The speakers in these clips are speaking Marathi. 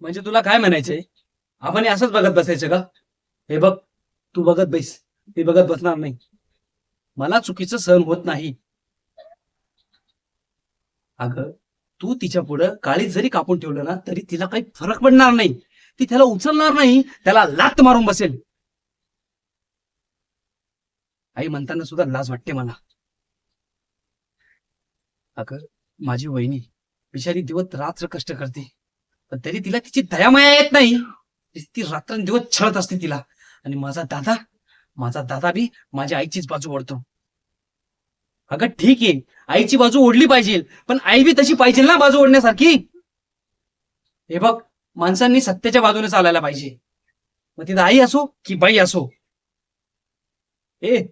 म्हणजे तुला काय म्हणायचंय? आपण हे असंच बघत बसायचं का? हे बघ तू बघत बैस. मी बघत बसणार नाही. मला चुकीचं सहन होत नाही. अगं तू तिच्या पुढं काळी जरी कापून ठेवलं ना तरी तिला काही फरक पडणार नाही. ती त्याला उचलणार नाही त्याला लात मारून बसेल. आई म्हणताना सुद्धा लाज वाटते मला. अगं माझी वहिनी बिचारी दिवस रात्र कष्ट करते. पण तरी तिला तिची दयामाया येत नाही. ती- रात्रंदिवस छळत असते तिला. आणि माझा दादा माझा दादा बी माझ्या आईचीच बाजू ओढतो. अगं ठीक आहे आईची बाजू ओढली पाहिजे पण आई बी तशी पाहिजे ना बाजू ओढण्यासारखी? हे बघ माणसांनी सत्याच्या बाजूने चालायला पाहिजे. मग तिथं आई असो की बाई असो? ए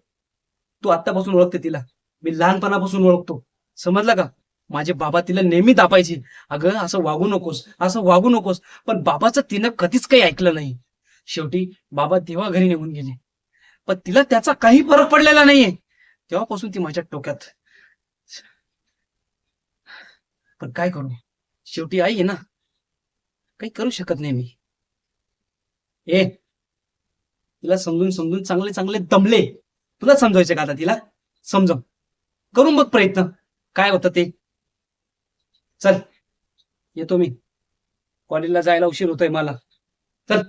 तू आत्तापासून ओळखते तिला. मी लहानपणापासून ओळखतो. समजलं का? माझे बाबा तिला नेहमी दापायचे अगं असं वागू नकोस असं वागू नकोस. पण बाबाचं तिनं कधीच काही ऐकलं नाही. शेवटी बाबा तेव्हा घरी निघून गेले. पण तिला त्याचा काही फरक पडलेला नाहीये. तेव्हापासून ती माझ्या टोक्यात पण काय करू? शेवटी आई आहे ना. काही करू शकत नाही मी. ए तिला समजून समजून चांगले चांगले दमले. तुला समजायचे का आता तिला? समजव. करून बघ प्रयत्न. काय होतं ते? चल येतो मी. कॉलेजला जायला उशीर होतोय मला. चल.